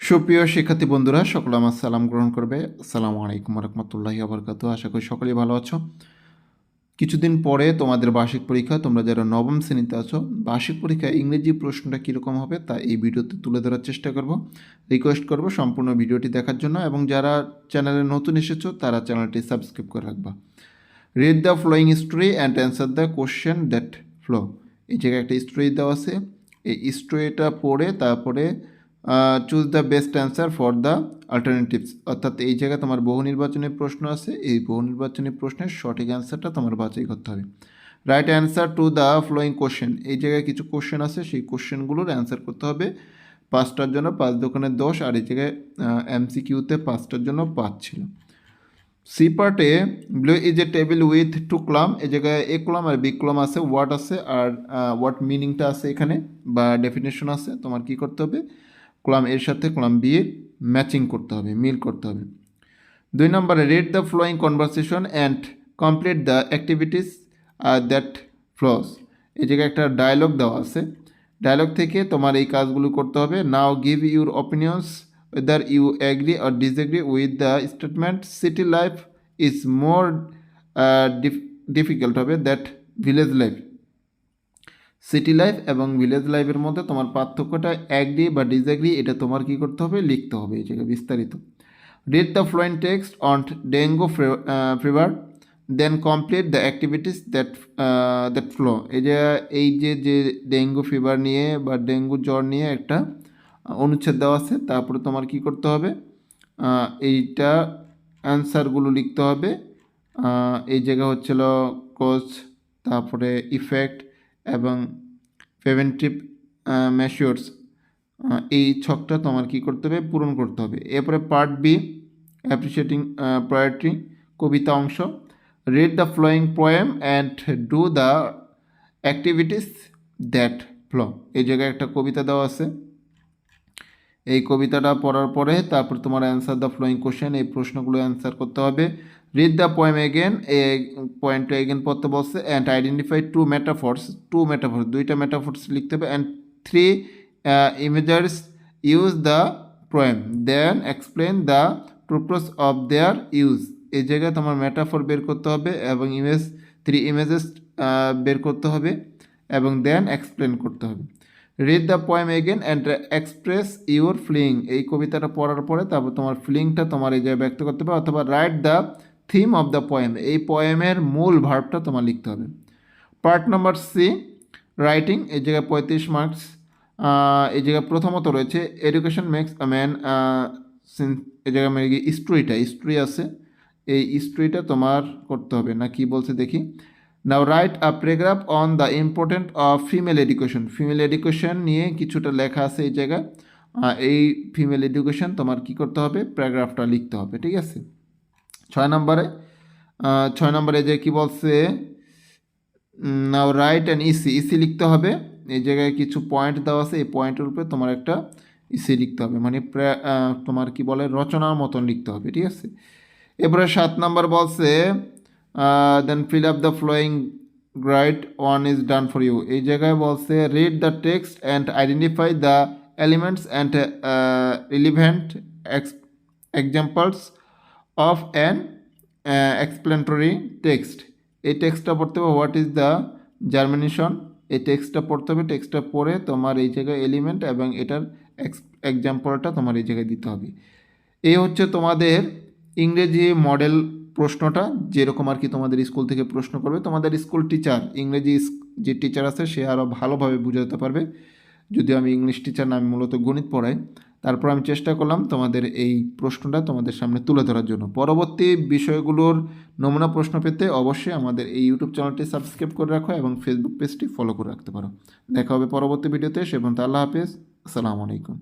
সুপ্রিয় শিক্ষার্থী বন্ধুরা, সকলে আমার সালাম গ্রহণ করবে। আসসালামু আলাইকুম রহমতুল্লাহি আবরকাত আশা করি সকলেই ভালো আছো। কিছুদিন পরে তোমাদের বার্ষিক পরীক্ষা, তোমরা যারা নবম শ্রেণীতে আছো, বার্ষিক পরীক্ষা ইংরেজি প্রশ্নটা কীরকম হবে তা এই ভিডিওতে তুলে ধরার চেষ্টা করব। রিকোয়েস্ট করব সম্পূর্ণ ভিডিওটি দেখার জন্য এবং যারা চ্যানেলে নতুন এসেছ, তারা চ্যানেলটি সাবস্ক্রাইব করে রাখবা। Read the following story and answer the question that follow এই জায়গায় একটা স্টোরি দেওয়া আছে। এই স্টোরিটা পড়ে তারপরে choose the best answer for the alternatives অর্থাৎ এই জায়গায় তোমার বহু নির্বাচনী প্রশ্ন আছে, এই বহু নির্বাচনী প্রশ্নের সঠিক অ্যান্সারটা তোমার বাছাই করতে হবে। Write answer to the following question এই জায়গায় কিছু কোশ্চেন আছে, সেই কোশ্চেনগুলোর অ্যান্সার করতে হবে। পাঁচটার জন্য পাঁচ দোকানে দশ, আর এই জায়গায় এমসিকিউতে পাঁচটার জন্য পাঁচ ছিল। সি পার্টে below is a table with two column এই জায়গায় এ কলাম আর বি কলাম আছে ওয়াট আছে আর ওয়াট মিনিংটা আছে এখানে বা ডেফিনেশন আছে। তোমার কি করতে হবে? কলাম এর সাথে কলাম বি এর ম্যাচিং করতে হবে মিল করতে হবে। দুই নম্বরে read the following conversation and complete the activities that follows এই জায়গায় একটা ডায়লগ দেওয়া আছে। ডায়লগ থেকে তোমার এই কাজগুলো করতে হবে। Now give your opinions whether you agree or disagree statement city life is more uh, dif- difficult হবে that village life city life এবং ভিলেজ লাইফের মধ্যে তোমার পার্থক্যটা অ্যাগ্রি বা ডিসএগ্রি এটা তোমার কি করতে হবে? লিখতে হবে এই জায়গায় বিস্তারিত। Read the following text on dengue fever then complete the activities that that follow এই যে এই যে যে ডেঙ্গু ফিভার নিয়ে বা ডেঙ্গু জ্বর নিয়ে একটা অনুচ্ছেদ দেওয়া আছে, তারপরে তোমার কি করতে হবে? এইটা অ্যান্সারগুলো লিখতে হবে। এই জায়গা হচ্ছিল কোচ তারপরে ইফেক্ট এবং প্রিভেন্টিভ মেশিওরস এই ছকটা তোমার কি করতে হবে? পূরণ করতে হবে। এরপরে পার্ট বি অ্যাপ্রিসিয়েটিং প্রায়োরিটি কবিতা অংশ read the following poem and do the activities that follow এই জায়গায় একটা কবিতা দেওয়া আছে। এই কবিতাটা পড়ার পরে তারপর তোমার অ্যান্সার দ্য ফ্লোয়িং কোশ্চেন এই প্রশ্নগুলো অ্যান্সার করতে হবে। রিড দ্য পোয়েম এগেন এ পয়েন্টটা এগেন পড়তে বলছে and identify two metaphors two metaphors দুইটা মেটাফোর্স লিখতে হবে and three imageries use the poem then explain the purpose of their use এই জায়গায় তোমার মেটাফোর বের করতে হবে, এবং ইমেজ থ্রি ইমেজেস বের করতে হবে, এবং দেন এক্সপ্লেন করতে হবে। Read the poem again and express your feeling এই কবিতাটা পড়ার পরে তারপর তোমার ফিলিংটা তোমার এই জায়গায় ব্যক্ত করতে হবে, অথবা write the theme of the poem এই পোয়েমের মূল ভার্বটা তোমার লিখতে হবে। পার্ট নাম্বার সি রাইটিং এই জায়গায় পঁয়ত্রিশ মার্কস এই জায়গায় প্রথমত রয়েছে এডুকেশন মেক্স আ ম্যান এই জায়গায় মানে কি স্টোরিটা স্টোরি আছে। এই স্টোরিটা তোমার করতে হবে না কি বলছে দেখি। Now write a paragraph on the important of female education female education নিয়ে কিছুটা লেখা আছে এই জায়গায়। এই ফিমেল এডুকেশন তোমার কি করতে হবে? প্যারাগ্রাফটা লিখতে হবে, ঠিক আছে? ছয় নম্বরে ছয় নম্বরে যে কি বলছে now write and EC EC লিখতে হবে। এই জায়গায় কিছু পয়েন্ট দেওয়া আছে, এই পয়েন্টের উপরে তোমার একটা ইসি লিখতে হবে। মানে তোমার কি বলে, রচনার মতন লিখতে হবে, ঠিক আছে? এরপরে সাত নম্বর বলছে then fill up the following grid one is done for you এই জায়গায় বলছে read the text and identify the elements and relevant examples of an explanatory text এই টেক্সটটা পড়তে হবে হোয়াট ইজ দ্য জার্মিনেশন এই টেক্সটটা পড়তে হবে টেক্সটটা পড়ে তোমার এই জায়গায় এলিমেন্ট এবং এটার এক্সাম্পলটা তোমার এই জায়গায় দিতে হবে। এই হচ্ছে তোমাদের ইংরেজি মডেল প্রশ্নটা, যেরকম আর কি তোমাদের স্কুল থেকে প্রশ্ন করবে। তোমাদের স্কুল টিচার ইংরেজি যে টিচার আছে, সে আরও ভালোভাবে বুঝাতে পারবে। যদিও আমি ইংলিশ টিচার না, আমি মূলত গণিত পড়াই, তারপর আমি চেষ্টা করলাম তোমাদের এই প্রশ্নটা তোমাদের সামনে তুলে ধরার জন্য। পরবর্তী বিষয়গুলোর নমুনা প্রশ্ন পেতে অবশ্যই আমাদের এই ইউটিউব চ্যানেলটি সাবস্ক্রাইব করে রাখো এবং ফেসবুক পেজটি ফলো করে রাখতে পারো। দেখা হবে পরবর্তী ভিডিওতে, সে পর্যন্ত আল্লাহ হাফিজ। আসসালামু আলাইকুম।